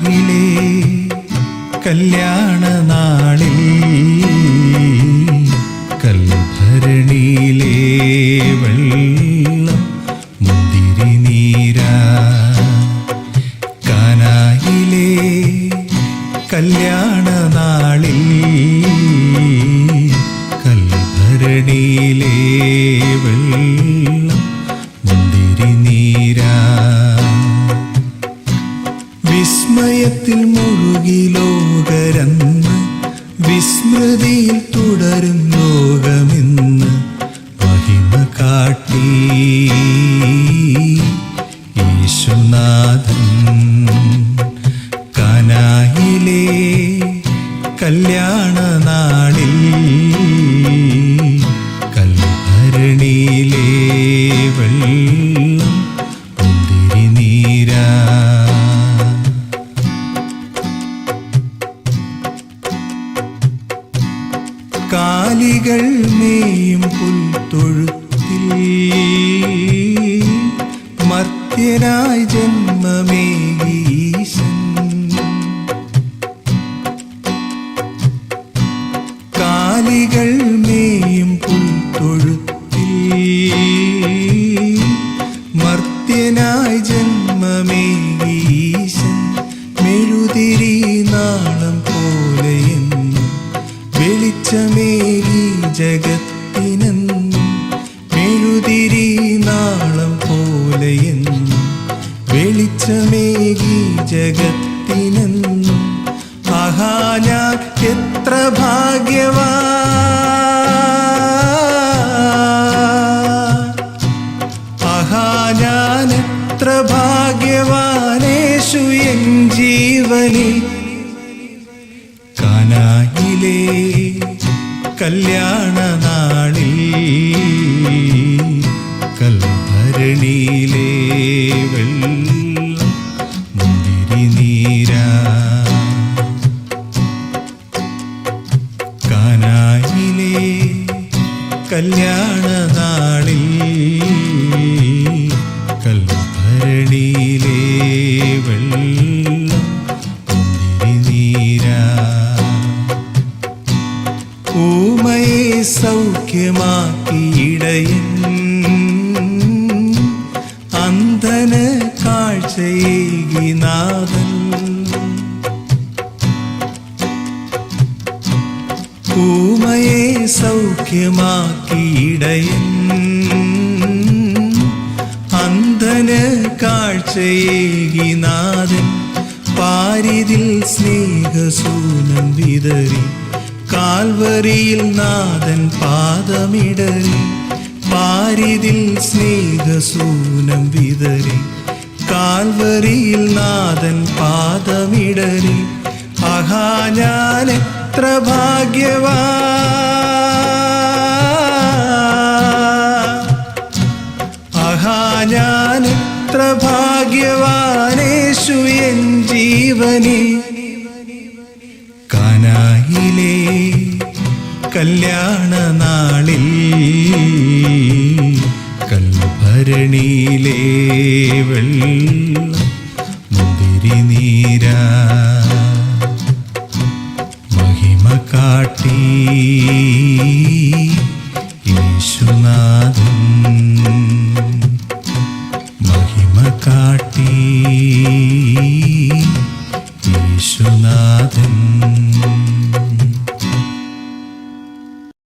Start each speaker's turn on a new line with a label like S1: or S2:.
S1: കാനായിലെ കല്യാണ നാളിൽ കൽഭരണിയിലെ വെള്ളം മുന്തിരി നീരാ. കാനായിലെ കല്യാണ നാളിൽ കൽഭരണിയിലെ വെള്ളം മുന്തിരി നീരാ. വിസ്മയത്തിൽ മുഴുകി ലോകരന്ന് വിസ്മൃതിയിൽ തുടരും ലോകമിന്ന് കാലികൾ മേയും പുൽത്തൊഴുത്തിൽ. മർത്യനായി ജന്മമേകീശൻ. കാലികൾ മേയും പുൽത്തൊഴുത്തിൽ. മർത്യനായി ജന്മമേകീശൻ. മെഴുതിരി നാളം പോലെയെന്നും വെളിച്ചമേകി ജഗത്തിനെന്നും മെഴുതിരി നാളം പോലെയെന്നും വെളിച്ചമേകി ജഗത്തിനെന്നും ആഹാ ഞാൻ എത്ര ഭാഗ്യവാ ആഹാ ഞാൻ എത്ര കല്യാണ കല്യാണ നാളിൽ കൽഭരണിയിലെ വെള്ളം നീരാ. ഊമയെ ഇടയൻ അന്ധന് കാഴ്ചയേകി നാഥൻ. ഊമയെ സൗഖ്യമാക്കി ഇടയൻ അന്ധന് കാഴ്ചയേകി നാഥൻ പാരിതിൽ സ്നേഹസൂനം വിതറി കാൽവരിയിൽ നാഥൻ പാദമിടറി പാരിതിൽ സ്നേഹസൂനം വിതറി കാൽവരിയിൽ നാഥൻ പാദമിടറി. ആഹാ ഞാൻ എത്ര ഭാഗ്യവാ ഭാഗ്യവാനേഷു എൻ ജീവനെ. കാനായിലെ കല്യാണ നാളിൽ കൽഭരണിയിലെ വെള്ള മുന്തിരി നീര മഹിമ കാട്ടി.